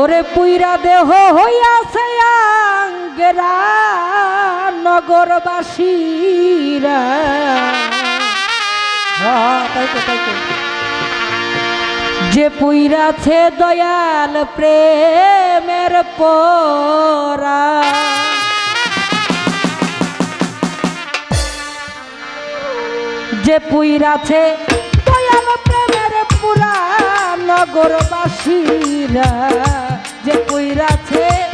ওরে পুইরা দেহ হইয়াছে আঙ্গেরা নগরবাসীরা যে পুইরাছে দয়াল প্রেমের পরা। যে পুইরাছে দয়াল প্রেমের পুরা নগরবাসীরা যে কইরাছে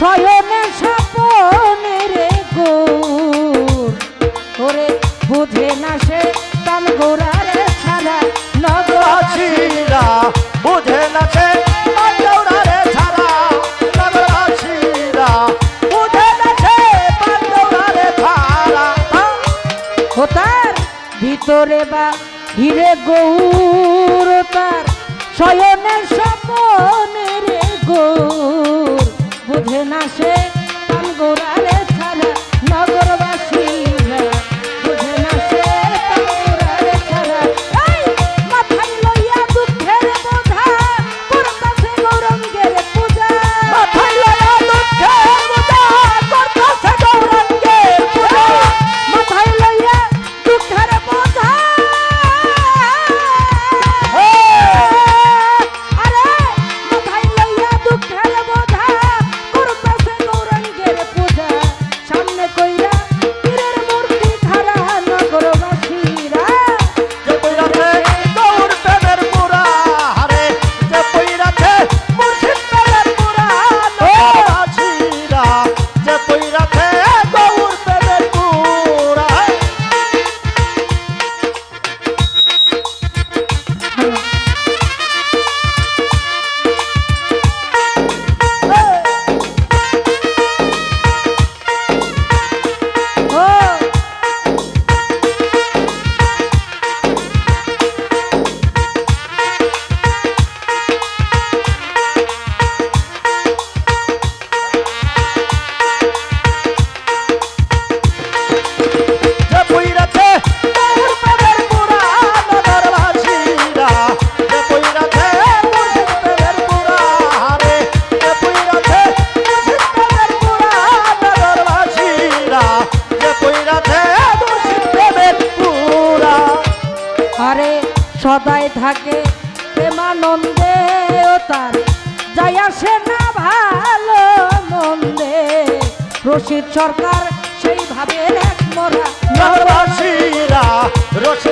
শয়নে সাপনে রে গো ওরে বুঝে না সে তাল গোড়ার ছাড়া নগরীরা বুঝে না সে ভিতরে বা হিরে গৌর তার। শয়নে সপনে গৌর। বোঝে না সে গোড়া রশিদ সরকার সেইভাবে এক মরা নগরবাসীরা রশিদ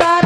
তার